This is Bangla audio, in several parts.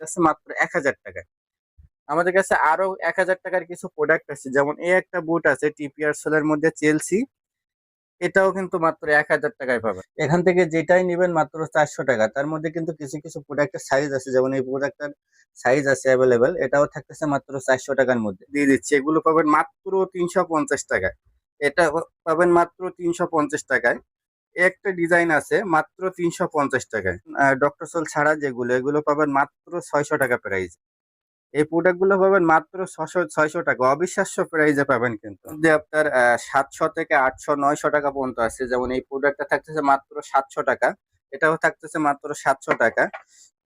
থাকতেছে মাত্র এক হাজার টাকায় আমাদের কাছে আরও এক হাজার টাকার কিছু প্রোডাক্ট আছে, যেমন এই একটা বুট আছে টিপিআর সোলের মধ্যে চেলসি এটাও কিন্তু মাত্র এক হাজার টাকায় পাবেন। এখান থেকে যেটাই নেবেন মাত্র চারশো টাকা। তার মধ্যে কিন্তু কিছু কিছু প্রোডাক্টের সাইজ আছে, যেমন এই প্রোডাক্টটার সাইজ আছে অ্যাভেলেবেল এটাও থাকতেছে মাত্র চারশো টাকার মধ্যে। দিয়ে দিচ্ছি, এগুলো পাবেন মাত্র তিনশো পঞ্চাশ টাকায়। এটা পাবেন মাত্র তিনশো পঞ্চাশ টাকায়। একটা ডিজাইন আছে মাত্র তিনশো পঞ্চাশ টাকায়। ডক্টর সোল ছাড়া যেগুলো, এগুলো পাবেন মাত্র ছয়শো টাকা প্রাইস এই প্রোডাক্টগুলো পাবেন মাত্র ছশো, ছয়শো টাকা। অবিশ্বাস্য প্রাইসে পাবেন কিন্তু। যে আপনার সাতশো থেকে আটশো, নয়শো টাকা পর্যন্ত আছে। যেমন এই প্রোডাক্টটা থাকতেছে মাত্র সাতশো টাকা। এটাও থাকতেছে মাত্র সাতশো টাকা।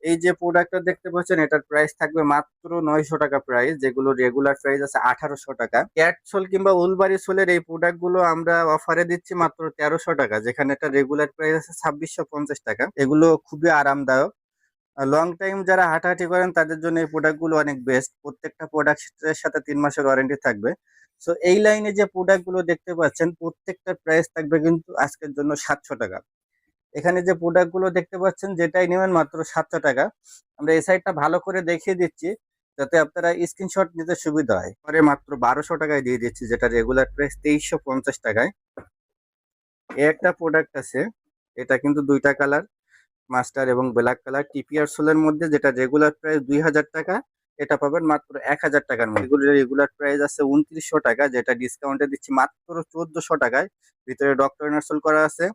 এই যে প্রোডাক্টটা দেখতে পাচ্ছেন, এটার প্রাইস থাকবে মাত্র নয়শো টাকা প্রাইস যেগুলো রেগুলার প্রাইস আছে আঠারোশো টাকা। ক্যাট সোল কিংবা উলবাড়ি সোলের এই প্রোডাক্টগুলো আমরা অফারে দিচ্ছি মাত্র তেরোশো টাকা, যেখানে এটা রেগুলার প্রাইস আছে ছাব্বিশশো পঞ্চাশ টাকা। এগুলো খুবই আরামদায়ক। লং টাইম যারা হাঁটাহাঁটি করেন, তাদের জন্য এই প্রোডাক্টগুলো অনেক বেস্ট প্রত্যেকটা প্রোডাক্টের সাথে তিন মাসের ওয়ারেন্টি থাকবে। সো এই লাইনে যে প্রোডাক্টগুলো দেখতে পাচ্ছেন প্রত্যেকটা প্রাইস থাকবে কিন্তু আজকের জন্য সাতশো টাকা। এখানে যে প্রোডাক্টগুলো দেখতে পাচ্ছেন, যেটাই নেবেন মাত্র সাতশো টাকা। আমরা এই সাইডটা ভালো করে দেখিয়ে দিচ্ছি, যাতে আপনারা স্ক্রিনশট নিতে সুবিধা হয়। পরে মাত্র বারোশো টাকায় দিয়ে দিচ্ছি, যেটা রেগুলার প্রাইস তেইশশো পঞ্চাশ টাকায়। এ একটা প্রোডাক্ট আছে, এটা কিন্তু দুইটা কালার মাস্টার এবং ব্ল্যাক কালার টিপিআর সোলের মধ্যে, যেটা রেগুলার প্রাইস দুই হাজার টাকা, এটা পাবেন মাত্র এক হাজার টাকার মধ্যে। রেগুলার প্রাইস আছে উনত্রিশশো টাকা, যেটা ডিসকাউন্টে দিচ্ছি মাত্র চোদ্দশো টাকায়। ভিতরে ডক্টর নার্সল করা আছে।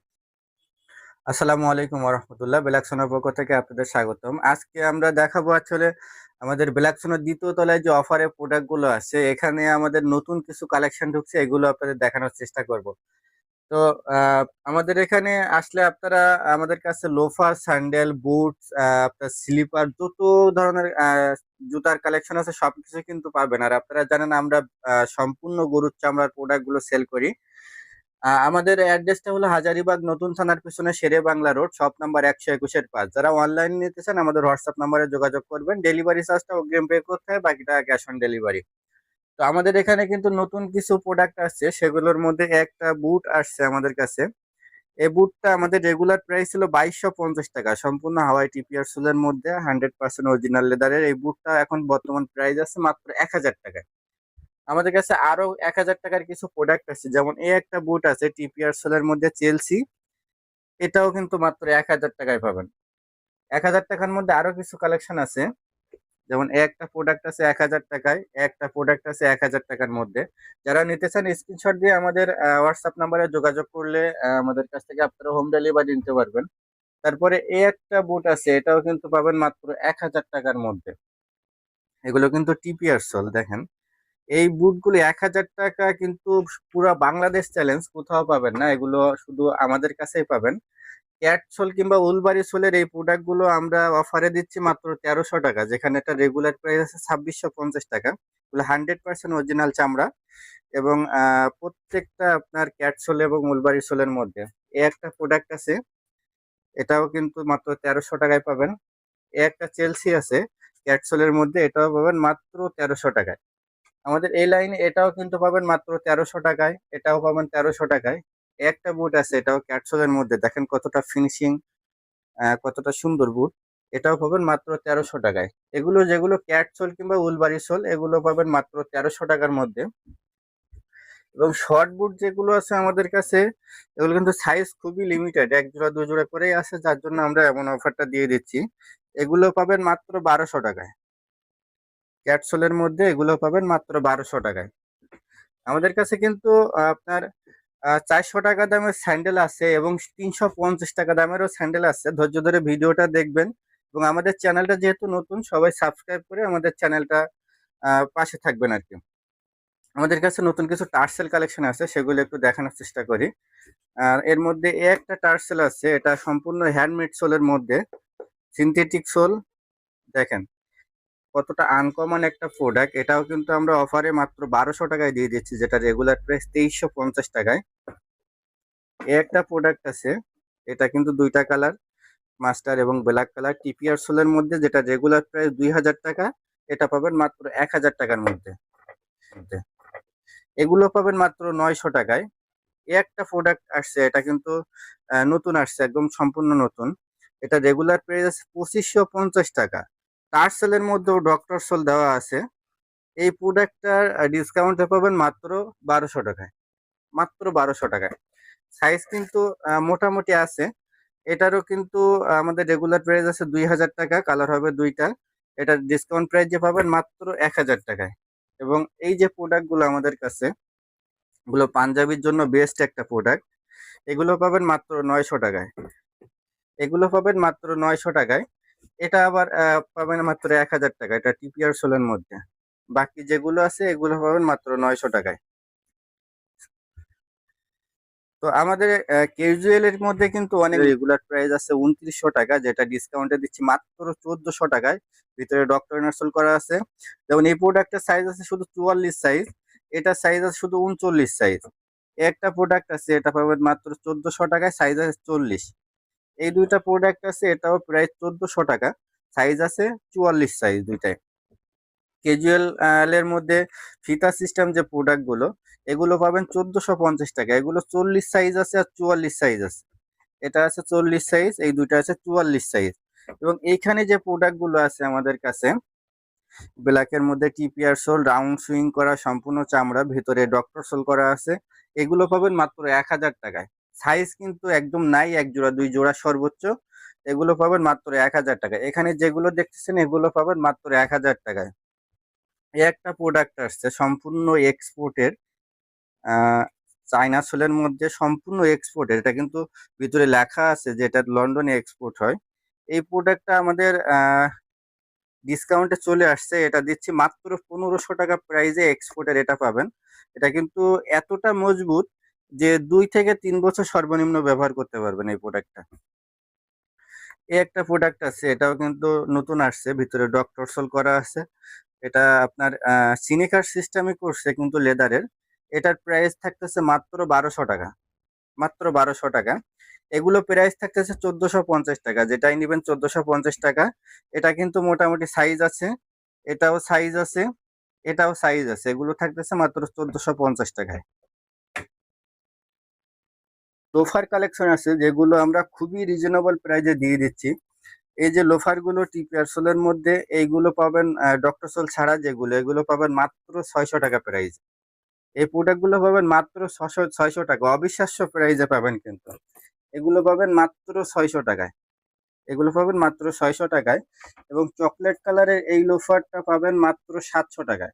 আসসালামু আলাইকুম রহমতুল্লাহ বেলাকসোনার পক্ষ থেকে আপনাদের স্বাগতম। আজকে আমরা দেখাবো আসলে আমাদের বেলাকসোনার দ্বিতীয় তলায় যে অফারে প্রোডাক্টগুলো আছে, এখানে আমাদের নতুন কিছু কালেকশন ঢুকছে, এগুলো আপনাদের দেখানোর চেষ্টা করব। তো আমাদের এখানে আসলে আপনারা আমাদের কাছে লোফার স্যান্ডেল বুটস আপনার স্লিপার যত ধরনের জুতার কালেকশন আছে সবকিছু কিন্তু পাবেন। আর আপনারা জানেন আমরা সম্পূর্ণ গরুর চামড়ার প্রোডাক্টগুলো সেল করি। আমাদের অ্যাড্রেসটা হলো হাজারিবাগ নতুন থানার পিছনে Shere Bangla road, shop number একশো একুশের পাঁচ যারা অনলাইন নিতে চান, আমাদের হোয়াটসঅ্যাপ নাম্বারে যোগাযোগ করবেন। ডেলিভারি চার্জটা অগ্রিম পে করতে হয়, বাকিটা ক্যাশ অন ডেলিভারি তো আমাদের এখানে কিন্তু নতুন কিছু প্রোডাক্ট আসছে, সেগুলোর মধ্যে একটা বুট আসছে আমাদের কাছে। এই বুটটা আমাদের রেগুলার প্রাইস ছিল বাইশশো পঞ্চাশ টাকা। সম্পূর্ণ হাওয়াই টিপিআর সোলের মধ্যে হান্ড্রেড পার্সেন্ট অরিজিনাল লেদারের এই বুটটা এখন বর্তমান প্রাইস আছে মাত্র এক হাজার টাকায়। আমাদের কাছে আরও এক হাজার টাকার কিছু প্রোডাক্ট আছে। যেমন এই একটা বুট আছে টিপিআর সোলের মধ্যে চেলসি এটাও কিন্তু মাত্র এক হাজার টাকায় পাবেন। এক হাজার টাকার মধ্যে আরও কিছু কালেকশন আছে। যেমন একটা প্রোডাক্ট আছে এক হাজার টাকায় একটা প্রোডাক্ট আছে এক হাজার টাকার মধ্যে। যারা নিতে চান স্ক্রিনশট দিয়ে আমাদের হোয়াটসঅ্যাপ নাম্বারে যোগাযোগ করলে আমাদের কাছ থেকে আপনারা হোম ডেলিভারি নিতে পারবেন। তারপরে এই একটা বুট আছে, এটাও কিন্তু পাবেন মাত্র এক হাজার টাকার মধ্যে। এগুলো কিন্তু টিপিআর সোল দেখেন। এই বুটগুলো এক হাজার টাকা কিন্তু পুরো বাংলাদেশ চ্যালেঞ্জ কোথাও পাবেন না। এগুলো শুধু আমাদের কাছেই পাবেন। ক্যাট সোল কিংবা উলবাড়ি সোলের এই প্রোডাক্টগুলো আমরা অফারে দিচ্ছি মাত্র তেরোশো টাকা, যেখানে এটা রেগুলার প্রাইস আছে ছাব্বিশশো পঞ্চাশ টাকা। এগুলো হান্ড্রেড পার্সেন্ট অরিজিনাল চামড়া এবং প্রত্যেকটা আপনার ক্যাট সোল এবং উলবাড়ি সোলের মধ্যে। এই একটা প্রোডাক্ট আছে, এটাও কিন্তু মাত্র তেরোশো টাকায় পাবেন। এ একটা চেলসি আছে ক্যাট সোলের মধ্যে এটাও পাবেন মাত্র তেরোশো টাকায়। আমাদের এই লাইনে এটাও কিন্তু পাবেন মাত্র তেরোশো টাকায়, এটাও পাবেন তেরোশো টাকায়। একটা বুট আছে, এটাও ক্যাটসোলের মধ্যে। দেখেন কতটা ফিনিশিং কতটা সুন্দর বুট এটাও পাবেন মাত্র তেরোশো টাকায়। এগুলো যেগুলো ক্যাটসোল কিংবা উলবাড়ি সোল এগুলো পাবেন মাত্র তেরোশো টাকার মধ্যে। এবং শর্ট বুট যেগুলো আছে আমাদের কাছে, এগুলো কিন্তু সাইজ খুবই লিমিটেড এক জোড়া দু জোড়া করেই আছে যার জন্য আমরা এমন অফারটা দিয়ে দিচ্ছি। এগুলো পাবেন মাত্র বারোশো টাকায়। ক্যাটসোলের মধ্যে এগুলো পাবেন মাত্র বারোশো টাকায়। আমাদের কাছে কিন্তু আপনার চারশো টাকা দামের স্যান্ডেল আছে এবং তিনশো পঞ্চাশ টাকা দামেরও স্যান্ডেল আছে। ধৈর্য ধরে ভিডিওটা দেখবেন এবং আমাদের চ্যানেলটা যেহেতু নতুন, সবাই সাবস্ক্রাইব করে আমাদের চ্যানেলটা পাশে থাকবেন আর কি আমাদের কাছে নতুন কিছু টার্সেল কালেকশন আছে, সেগুলো একটু দেখানোর চেষ্টা করি। আর এর মধ্যে এ একটা টার্সেল আছে, এটা সম্পূর্ণ হ্যান্ডমেড সোলের মধ্যে, সিনথেটিক সোল, দেখেন। কতটা আনকমন একটা প্রোডাক্ট এটাও কিন্তু আমরা অফারে মাত্র বারোশো টাকায় দিয়ে দিচ্ছি, যেটা রেগুলার প্রাইস তেইশশো পঞ্চাশ টাকায়। এ একটা প্রোডাক্ট আছে, এটা কিন্তু দুইটা কালার মাস্টার এবং ব্ল্যাক কালার টিপিআর সোলের মধ্যে, যেটা রেগুলার প্রাইস দুই হাজার টাকা, এটা পাবেন মাত্র এক হাজার টাকার মধ্যে। এগুলো পাবেন মাত্র নয়শো টাকায়। এ একটা প্রোডাক্ট আসছে, এটা কিন্তু নতুন আসছে, একদম সম্পূর্ণ নতুন। এটা রেগুলার প্রাইস আছে পঁচিশশো পঞ্চাশ টাকা। টার্সেলের মধ্যেও ডক্টর সোল দেওয়া আছে। এই প্রোডাক্টটার ডিসকাউন্টে পাবেন মাত্র বারোশো টাকায়। মাত্র বারোশো টাকায়। সাইজ কিন্তু মোটামুটি আছে। এটারও কিন্তু আমাদের রেগুলার প্রাইস আছে দুই হাজার টাকা কালার হবে দুইটা। এটার ডিসকাউন্ট প্রাইস যে পাবেন মাত্র এক হাজার টাকায়। এবং এই যে প্রোডাক্টগুলো আমাদের কাছে, এগুলো পাঞ্জাবির জন্য বেস্ট একটা প্রোডাক্ট এগুলো পাবেন মাত্র নয়শো টাকায়। এগুলো পাবেন মাত্র নয়শো টাকায়। এটা আবার পাবেন মাত্র এক হাজার টাকা। এটা টিপিআর সোলের মধ্যে। বাকি যেগুলো আছে, এগুলো পাবেন মাত্র নয়শো টাকায়। তো আমাদের ক্যাজুয়াল এর মধ্যে কিন্তু অনেক রেগুলার প্রাইস আছে উনত্রিশশো টাকা, যেটা ডিসকাউন্টে দিচ্ছি মাত্র চোদ্দশো টাকায়। ভিতরে ডক্টর নার্সল করা আছে। যেমন এই প্রোডাক্টের সাইজ আছে শুধু চুয়াল্লিশ সাইজ এটা সাইজ আছে শুধু উনচল্লিশ সাইজ একটা প্রোডাক্ট আছে, এটা পাবেন মাত্র চোদ্দশো টাকায় সাইজ আছে চল্লিশ। এই দুইটা প্রোডাক্ট আছে, এটাও প্রায় চোদ্দশো টাকা। সাইজ আছে চুয়াল্লিশ সাইজ দুইটাই। ক্যাজুয়াল এর মধ্যে ফিতা সিস্টেম যে প্রোডাক্টগুলো এগুলো পাবেন চোদ্দশো পঞ্চাশ টাকা। এগুলো চল্লিশ সাইজ আছে আর চুয়াল্লিশ সাইজ আছে। এটা আছে চল্লিশ সাইজ এই দুইটা আছে চুয়াল্লিশ সাইজ এবং এইখানে যে প্রোডাক্টগুলো আছে আমাদের কাছে ব্ল্যাকের মধ্যে টিপিআর সোল রাউন্ড সুইং করা, সম্পূর্ণ চামড়া, ভিতরে ডক্টর সোল করা আছে। এগুলো পাবেন মাত্র এক হাজার টাকায়। সাইজ কিন্তু একদম নাই, এক জোড়া, দুই জোড়া সর্বোচ্চ। এগুলো পাবেন মাত্র এক হাজার টাকায়। এখানে যেগুলো দেখতেছেন, এগুলো পাবেন মাত্র এক হাজার টাকায়। এই একটা প্রোডাক্ট আসছে, সম্পূর্ণ এক্সপোর্টের চাইনা সোলের মধ্যে সম্পূর্ণ এক্সপোর্টের এটা কিন্তু ভিতরে লেখা আছে যে এটা লন্ডনে এক্সপোর্ট হয়। এই প্রোডাক্টটা আমাদের ডিসকাউন্টে চলে আসছে। এটা দিচ্ছি মাত্র পনেরোশো টাকা প্রাইজে এক্সপোর্টের এটা পাবেন। এটা কিন্তু এতটা মজবুত যে দুই থেকে তিন বছর সর্বনিম্ন ব্যবহার করতে পারবেন এই প্রোডাক্টটা এই একটা প্রোডাক্ট আছে, এটাও কিন্তু নতুন আসছে, ভিতরে ডক্টর সোল করা আছে। এটা আপনার সিনিকার সিস্টেমে করছে কিন্তু লেদারের এটার প্রাইস থাকতেছে মাত্র বারোশো টাকা। মাত্র বারোশো টাকা। এগুলো প্রাইস থাকতেছে চোদ্দশো পঞ্চাশ টাকা। যেটাই নেবেন চোদ্দশো পঞ্চাশ টাকা। এটা কিন্তু মোটামুটি সাইজ আছে। এটাও সাইজ আছে। এটাও সাইজ আছে। এগুলো থাকতেছে মাত্র চোদ্দশো পঞ্চাশ টাকায়। লোফার কালেকশন আছে, যেগুলো আমরা খুবই রিজনেবল প্রাইজে দিয়ে দিচ্ছি। এই যে লোফারগুলো টিপিআর সোলের মধ্যে, এইগুলো পাবেন ডক্টর সোল ছাড়া যেগুলো, এগুলো পাবেন মাত্র ছয়শো টাকা প্রাইজ এই প্রোডাক্টগুলো পাবেন মাত্র ছশো ছয়শো টাকা, অবিশ্বাস্য প্রাইজে পাবেন কিন্তু। এগুলো পাবেন মাত্র ছয়শো টাকায়। এগুলো পাবেন মাত্র ছয়শো টাকায় এবং চকলেট কালারের এই লোফারটা পাবেন মাত্র সাতশো টাকায়।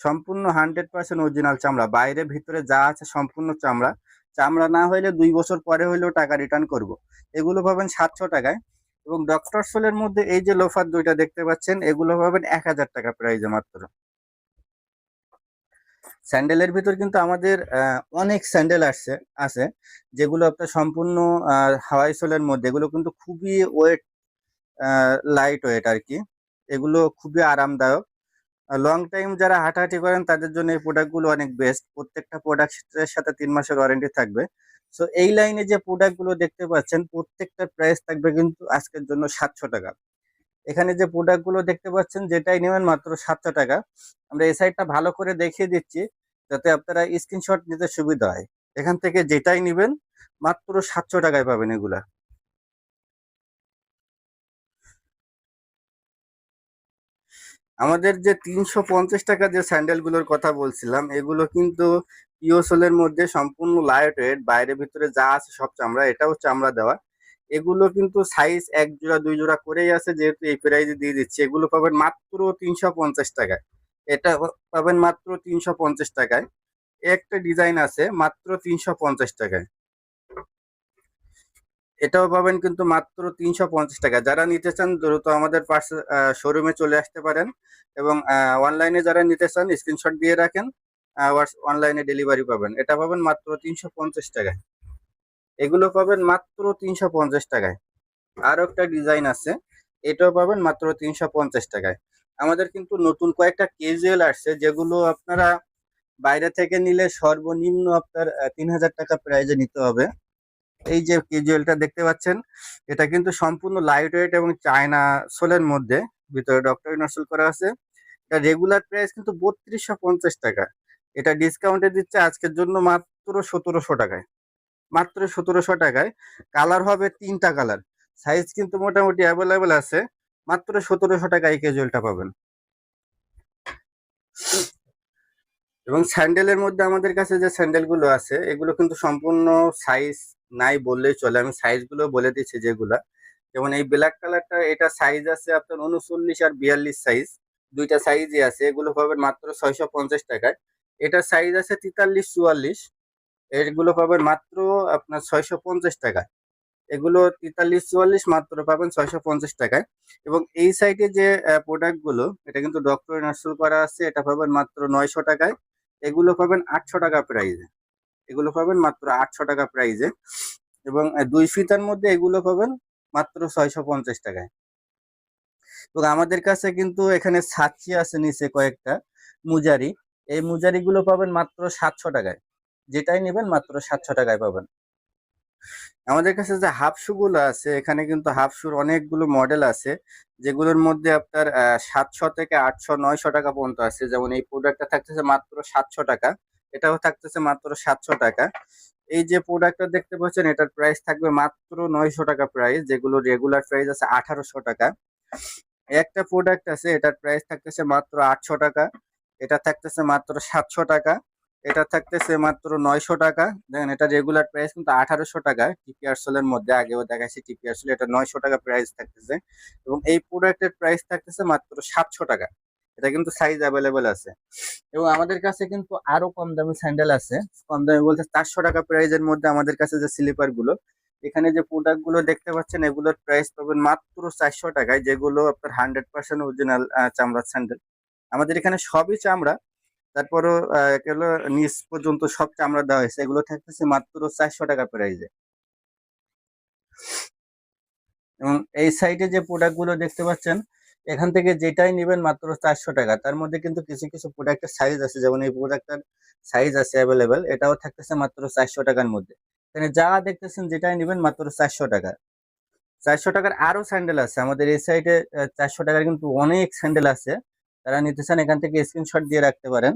সম্পূর্ণ হান্ড্রেড পার্সেন্ট অরিজিনাল চামড়া, বাইরে ভিতরে যা আছে সম্পূর্ণ চামড়া। চামড়া না হইলে দুই বছর পরে হইলেও টাকা রিটার্ন করব। এগুলো পাবেন সাতশো টাকায়। এবং ডক্টর সোলের মধ্যে এই যে লোফার দুইটা দেখতে পাচ্ছেন, এগুলো পাবেন এক হাজার টাকা প্রাইজে মাত্র। স্যান্ডেলের ভিতর কিন্তু আমাদের অনেক স্যান্ডেল আসছে, আছে। যেগুলো আপনার সম্পূর্ণ হাওয়াই সোলের মধ্যে। এগুলো কিন্তু খুবই ওয়েট লাইট ওয়েট আর কি। এগুলো খুবই আরামদায়ক। লং টাইম যারা হাঁটাহাঁটি করেন, তাদের জন্য এই প্রোডাক্টগুলো অনেক বেস্ট প্রত্যেকটা প্রোডাক্টের সাথে তিন মাসের ওয়ারেন্টি থাকবে। সো এই লাইনে যে প্রোডাক্টগুলো দেখতে পাচ্ছেন প্রত্যেকটার প্রাইস থাকবে কিন্তু আজকের জন্য সাতশো টাকা। এখানে যে প্রোডাক্টগুলো দেখতে পাচ্ছেন, যেটাই নেবেন মাত্র সাতশো টাকা। আমরা এই সাইডটা ভালো করে দেখিয়ে দিচ্ছি, যাতে আপনারা স্ক্রিনশট নিতে সুবিধা হয়। এখান থেকে যেটাই নেবেন, মাত্র সাতশো টাকায় পাবেন এগুলা। আমাদের যে তিনশো পঞ্চাশ টাকা যে স্যান্ডেলগুলোর কথা বলছিলাম, এগুলো কিন্তু পিওসোলের মধ্যে সম্পূর্ণ লাইট ওয়েট বাইরে ভিতরে যা আছে সব চামড়া, এটাও চামড়া দেওয়া। এগুলো কিন্তু সাইজ এক জোড়া, দুই জোড়া করেই আছে, যেহেতু এই প্রাইজে দিয়ে দিচ্ছি। এগুলো পাবেন মাত্র তিনশো পঞ্চাশ টাকায়। এটা পাবেন মাত্র তিনশো পঞ্চাশ টাকায়। একটা ডিজাইন আছে, মাত্র তিনশো পঞ্চাশ টাকায়। এটাও পাবেন কিন্তু মাত্র তিনশো পঞ্চাশ টাকা। যারা নিতে চান, দ্রুত আমাদের পাশে শোরুমে চলে আসতে পারেন এবং অনলাইনে যারা নিতে চান স্ক্রিনশট দিয়ে রাখেন অনলাইনে ডেলিভারি পাবেন। এটা পাবেন মাত্র তিনশো পঞ্চাশ টাকায়। এগুলো পাবেন মাত্র তিনশো পঞ্চাশ টাকায়। আরও একটা ডিজাইন আছে, এটাও পাবেন মাত্র তিনশো পঞ্চাশ টাকায়। আমাদের কিন্তু নতুন কয়েকটা কেজুয়াল আসছে, যেগুলো আপনারা বাইরে থেকে নিলে সর্বনিম্ন আপনার তিন হাজার টাকা প্রাইজে নিতে হবে। এই যে কেজুয়ালটা দেখতে পাচ্ছেন, এটা কিন্তু সম্পূর্ণ লাইট ওয়েট এবং চায়না সোলের মধ্যে। ভিতরে ডক্টর ইনস্টল করা আছে। এটা রেগুলার প্রাইস কিন্তু বত্রিশশো পঞ্চাশ টাকা। এটা ডিসকাউন্টে দিচ্ছে আজকের জন্য মাত্র সতেরোশো টাকায়। মাত্র সতেরোশো টাকায়। কালার হবে তিনটা কালার সাইজ কিন্তু মোটামুটি অ্যাভেলেবেল আছে। মাত্র সতেরোশো টাকা এই ক্যাজুয়ালটা পাবেন। এবং স্যান্ডেলের মধ্যে আমাদের কাছে যে স্যান্ডেলগুলো আছে, এগুলো কিন্তু সম্পূর্ণ সাইজ নাই বললেই চলে। আমি সাইজগুলো বলে দিচ্ছি যেগুলা। যেমন এই ব্ল্যাক কালারটা এটা সাইজ আছে আপনার উনচল্লিশ আর বিয়াল্লিশ সাইজ দুইটা সাইজই আছে, এগুলো পাবেন মাত্র ছয়শো পঞ্চাশ টাকায়। এটা সাইজ আছে তেতাল্লিশ, চুয়াল্লিশ। এগুলো পাবেন মাত্র আপনার ছয়শো পঞ্চাশ টাকায়। এগুলো তেতাল্লিশ, চুয়াল্লিশ মাত্র পাবেন ছয়শো পঞ্চাশ টাকায়। এবং এই সাইডে যে প্রোডাক্টগুলো, এটা কিন্তু ডক্টর ইনস্টল করা আছে। এটা পাবেন মাত্র নয়শো টাকায়। এগুলো পাবেন আটশো টাকা প্রাইজে এগুলো পাবেন মাত্র আটশো টাকা প্রাইজে এবং দুই ফিতার মধ্যে এগুলো পাবেন মাত্র ছয়শো পঞ্চাশ টাকায়। এবং আমাদের কাছে কিন্তু এখানে ছাচ্ছি আছে নিচে কয়েকটা মুজারি। এই মুজারি গুলো পাবেন মাত্র সাতশো টাকায়। যেটাই নেবেন মাত্র সাতশো টাকায় পাবেন। আমাদের কাছে যে হাফ শু গুলো আছে, এখানে কিন্তু হাফ শুর অনেকগুলো মডেল আছে, যেগুলোর মধ্যে আপনার সাতশো থেকে আটশো, নয়শো টাকা পর্যন্ত আছে। যেমন এই প্রোডাক্টটা থাকতেছে মাত্র সাতশো টাকা। এটাও থাকতেছে মাত্র সাতশো টাকা। এই যে প্রোডাক্টটা দেখতে পাচ্ছেন, এটার প্রাইস থাকবে মাত্র নয়শো টাকা প্রাইস যেগুলো রেগুলার প্রাইস আছে আঠারোশো টাকা। একটা প্রোডাক্ট আছে, এটার প্রাইস থাকতেছে মাত্র আটশো টাকা, এটা থাকতেছে মাত্র সাতশো টাকা, এটা থাকতেছে মাত্র নয়শো টাকা। দেখেন, এটা রেগুলার প্রাইস কিন্তু আঠারোশো টাকা টিপিআরসোলের মধ্যে আগেও দেখাচ্ছি টিপিআরসোল এটা নয়শো টাকা প্রাইস থাকতেছে। এবং এই প্রোডাক্টের প্রাইস থাকতেছে মাত্র সাতশো টাকা। এটা কিন্তু সাইজ অ্যাভেলেবেল আছে। এবং আমাদের কাছে কিন্তু আরও কম দামি স্যান্ডেল আছে। কম দামি বলতে চারশো টাকা প্রাইজের মধ্যে আমাদের কাছে যে স্লিপারগুলো, এখানে যে প্রোডাক্টগুলো দেখতে পাচ্ছেন, এগুলোর প্রাইস পাবেন মাত্র চারশো টাকায়, যেগুলো আপনার হান্ড্রেড পার্সেন্ট অরিজিনাল চামড়ার স্যান্ডেল আমাদের এখানে সবই চামড়া। তারপরও এগুলো নিচ পর্যন্ত সব চামড়া দেওয়া হয়েছে। এগুলো থাকতেছে মাত্র চারশো টাকা প্রাইজে এবং এই সাইডে যে প্রোডাক্টগুলো দেখতে পাচ্ছেন এখান থেকে যেটাই নেবেন মাত্র চারশো টাকা। তার মধ্যে কিন্তু কিছু কিছু প্রোডাক্টের সাইজ আছে। যেমন এই প্রোডাক্টটার সাইজ আছে অ্যাভেলেবেল এটাও থাকতেছে মাত্র চারশো টাকার মধ্যে। এখানে যা দেখতেছেন যেটাই নেবেন মাত্র চারশো টাকা। চারশো টাকার আরও স্যান্ডেল আছে। আমাদের এই সাইডে চারশো টাকার কিন্তু অনেক স্যান্ডেল আছে। তারা নিতে চান এখান থেকে স্ক্রিনশট দিয়ে রাখতে পারেন।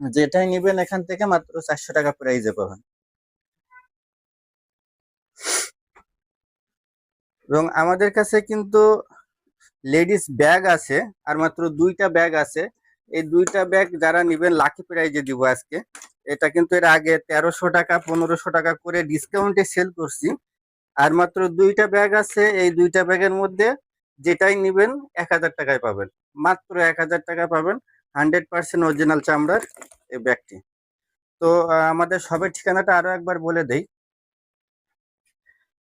যেটাই নেবেন এখান থেকে মাত্র চারশো টাকা প্রাইজে পাবেন। এবং আমাদের কাছে কিন্তু লেডিস ব্যাগ আছে, আর মাত্র দুইটা ব্যাগ আছে। এই দুইটা ব্যাগ যারা নিবেন লাকি প্রাইজে দিব আজকে। এটা কিন্তু এর আগে তেরোশো টাকা, পনেরোশো টাকা করে ডিসকাউন্টে সেল করছি। আর মাত্র দুইটা ব্যাগ আছে, এই দুইটা ব্যাগের মধ্যে যেটাই নিবেন, এক হাজার টাকায় পাবেন। মাত্র এক হাজার টাকায় পাবেন হান্ড্রেড পার্সেন্ট অরিজিনাল চামড়ার এই ব্যাগটি। তো আমাদের শপের ঠিকানাটা আরও একবার বলে দেই।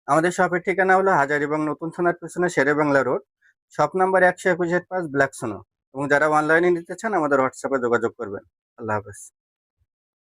আমাদের শপের ঠিকানা হলো হাজারিবাগ নতুন থানার পেছনে Shere Bangla road. Shop number একশো একুশ পাঁচ ব্ল্যাক সোনো। এবং যারা অনলাইনে নিতে চান, আমাদের হোয়াটসঅ্যাপে যোগাযোগ করবেন। আল্লাহ হাফেজ।